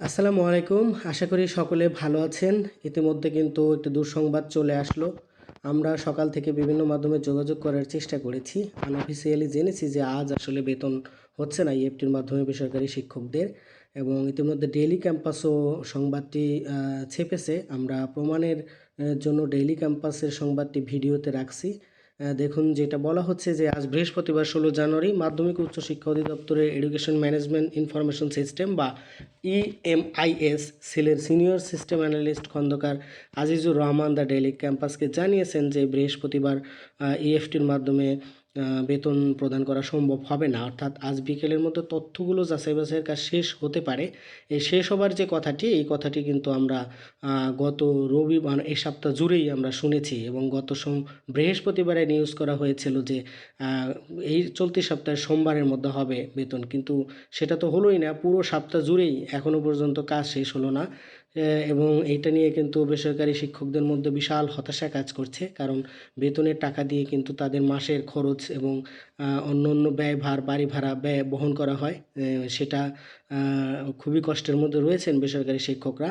আসসালামু আলাইকুম। আশা করি সকলে ভালো আছেন। ইতিমধ্যে কিন্তু একটি দুঃসংবাদ চলে আসলো। আমরা সকাল থেকে বিভিন্ন মাধ্যমে যোগাযোগ করার চেষ্টা করেছি। আনঅফিসিয়ালি জেনেছি যে আজ আসলে বেতন হচ্ছে না ইএফটির মাধ্যমে বেসরকারি শিক্ষকদের এবং ইতিমধ্যে ডেইলি ক্যাম্পাসও সংবাদটি ছেপেছে। আমরা প্রমাণের জন্য ডেইলি ক্যাম্পাসের সংবাদটি ভিডিওতে রাখছি। দেখুন যেটা বলা হচ্ছে যে আজ বৃহস্পতিবার ষোলো জানুয়ারি মাধ্যমিক উচ্চ শিক্ষা অধিদপ্তরের এডুকেশন ম্যানেজমেন্ট ইনফরমেশন সিস্টেম বা E ইএমআইএস সেলের senior system analyst Khandakar Azizur Rahman the daily ক্যাম্পাসকে জানিয়েছেন যে বৃহস্পতিবার ইএফটির মাধ্যমে আহ, বেতন প্রদান করা সম্ভব হবে না। অর্থাৎ আজ বিকেলের মধ্যে তথ্যগুলো যাচাই বাছাইয়ের কাজ শেষ হতে পারে। এই শেষ হবার যে কথাটি, এই কথাটি কিন্তু আমরা গত রবিবার, এই সপ্তাহ জুড়েই আমরা শুনেছি এবং গত সোম, বৃহস্পতিবারে নিউজ করা হয়েছিল যে এই চলতি সপ্তাহে সোমবারের মধ্যে হবে বেতন। কিন্তু সেটা তো হলোই না, পুরো সপ্তাহ জুড়েই এখনও পর্যন্ত কাজ শেষ হলো না। এবং এইটা নিয়ে কিন্তু বেসরকারি শিক্ষকদের মধ্যে বিশাল হতাশা কাজ করছে। কারণ বেতনের টাকা দিয়ে কিন্তু তাদের মাসের খরচ এবং আহ, অন্য অন্য ব্যয়ভার বাড়ি ভাড়া ব্যয় বহন করা হয় সেটা খুবই কষ্টের মধ্যে রয়েছেন বেসরকারি শিক্ষকরা।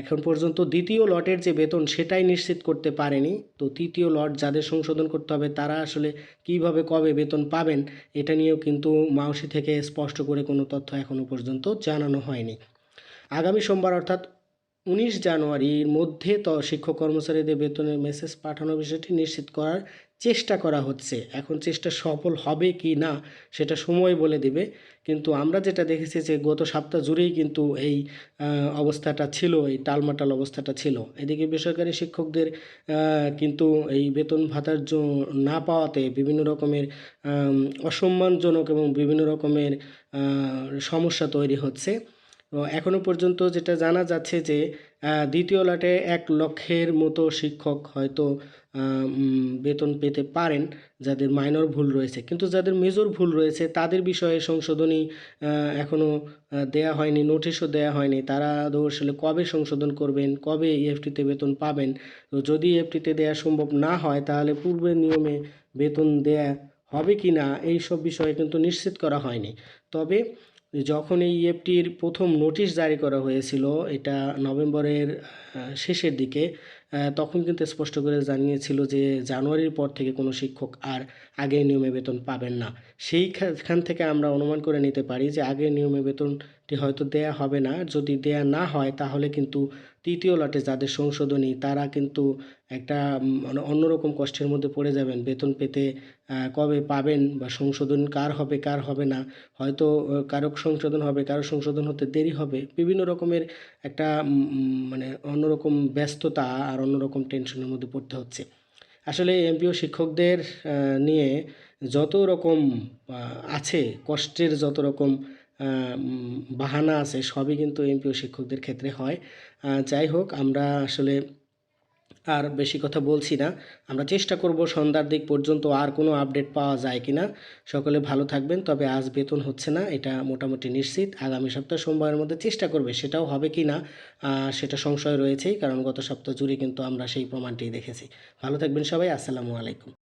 এখন পর্যন্ত দ্বিতীয় লটের যে বেতন সেটাই নিশ্চিত করতে পারেনি। তো তৃতীয় লট যাদের সংশোধন করতে হবে তারা আসলে কীভাবে কবে বেতন পাবেন এটা নিয়েও কিন্তু মাউসি থেকে স্পষ্ট করে কোনো তথ্য এখনও পর্যন্ত জানানো হয়নি। আগামী সোমবার অর্থাৎ উনিশ জানুয়ারির মধ্যে তো শিক্ষক কর্মচারীদের বেতনের মেসেজ পাঠানোর বিষয়টি নিশ্চিত করার চেষ্টা করা হচ্ছে। এখন চেষ্টা সফল হবে কি না, সেটা সময় বলে দিবে। কিন্তু আমরা যেটা দেখেছি যে গত সপ্তাহ জুড়েই কিন্তু এই অবস্থাটা ছিল, এই টালমাটাল অবস্থাটা ছিল। এদিকে বেসরকারি শিক্ষকদের কিন্তু এই বেতন ভাতার না পাওয়াতে বিভিন্ন রকমের অসম্মানজনক এবং বিভিন্ন রকমের সমস্যা তৈরি হচ্ছে। তো এখনও পর্যন্ত যেটা জানা যাচ্ছে যে দ্বিতীয় লটে এক লক্ষের মতো শিক্ষক হয়তো বেতন পেতে পারেন যাদের মাইনর ভুল রয়েছে। কিন্তু যাদের মেজর ভুল রয়েছে তাদের বিষয়ে সংশোধনী আহ, এখনও আহ, দেয়া হয়নি নোটিশও দেয়া হয়নি। তারা আসলে কবে সংশোধন করবেন কবে ইএফটিতে বেতন পাবেন? তো যদি ইএফটিতে দেওয়া সম্ভব না হয় তাহলে পূর্বের নিয়মে বেতন দেয়া হবে কি না এই সব বিষয়ে কিন্তু নিশ্চিত করা হয়নি। তবে যখন এই ইএফটির প্রথম নোটিশ জারি করা হয়েছিল এটা নভেম্বরের শেষের দিকে তখন কিন্তু স্পষ্ট করে জানিয়েছিল যে জানুয়ারির পর থেকে কোনো শিক্ষক আর আগের নিয়মে বেতন পাবেন না। সেইখান থেকে আমরা অনুমান করে নিতে পারি যে আগের নিয়মে বেতনটি হয়তো দেয়া হবে না। যদি দেয়া না হয়, তাহলে কিন্তু তৃতীয় লটে যাদের সংশোধনী, তারা কিন্তু একটা মানে অন্যরকম কষ্টের মধ্যে পড়ে যাবেন। বেতন পেতে কবে পাবেন বা সংশোধন কার হবে কার হবে না? হয়তো কারও সংশোধন হবে, কারও সংশোধন হতে দেরি হবে। বিভিন্ন রকমের একটা মানে অন্যরকম ব্যস্ততা আর অন্যরকম টেনশনের মধ্যে পড়তে হচ্ছে। আসলে এমপিও শিক্ষকদের নিয়ে যত রকম আছে, কষ্টের যত রকম বাহানা আছে, সবই কিন্তু এমপিও শিক্ষকদের ক্ষেত্রে হয়। যাই হোক, আমরা আসলে আর বেশি কথা বলছি না। আমরা চেষ্টা করব সন্ধ্যার দিক পর্যন্ত আর কোনো আপডেট পাওয়া যায় কি না সকলে ভালো থাকবেন, তবে আজ বেতন হচ্ছে না, এটা মোটামুটি নিশ্চিত। আগামী সপ্তাহ সোমবারের মধ্যে চেষ্টা করবে, সেটাও হবে কি না সেটা সংশয় রয়েছেই, কারণ গত সপ্তাহ জুড়ে কিন্তু আমরা সেই প্রমাণটি দেখেছি। ভালো থাকবেন সবাই, আসসালামু আলাইকুম।